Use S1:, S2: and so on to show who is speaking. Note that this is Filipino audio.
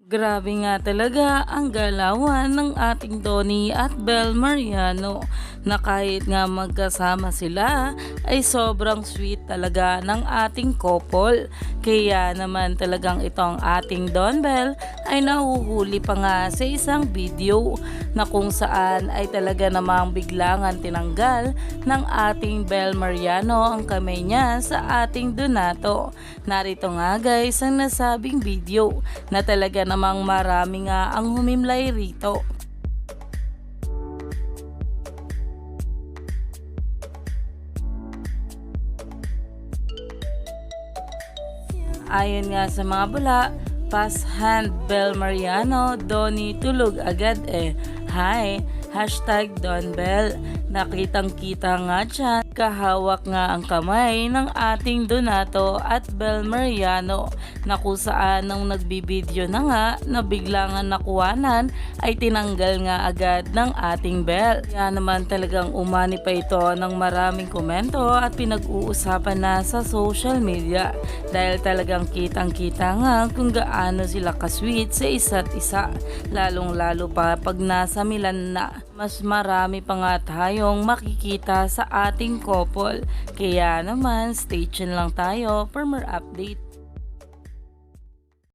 S1: Grabe nga talaga ang galawan ng ating Donnie at Bel Mariano na kahit nga magkasama sila ay sobrang sweet talaga ng ating couple. Kaya naman talagang itong ating Don Bell ay nahuhuli pa nga sa isang video na kung saan ay talaga namang biglangan tinanggal ng ating Bel Mariano ang kamay niya sa ating Donato. Narito nga guys ang nasabing video na talaga namang marami nga ang humimlay rito. Ayon nga sa mga bula, pass hand Bel Mariano, Donnie tulog agad eh. Hi, hashtag Don Bell. Nakitang kita nga dyan, kahawak nga ang kamay ng ating Donato at Bel Mariano na kung saan nung nagbibideo na nga na biglang nga nakuwanan ay tinanggal nga agad ng ating Bel. Kaya naman talagang umani pa ito ng maraming komento at pinag-uusapan na sa social media dahil talagang kitang kita nga kung gaano sila kasweet sa isa't isa lalong lalo pa pag nasa Milan na mas marami pa nga tayong makikita sa ating couple. Kaya naman stay tuned lang tayo for more update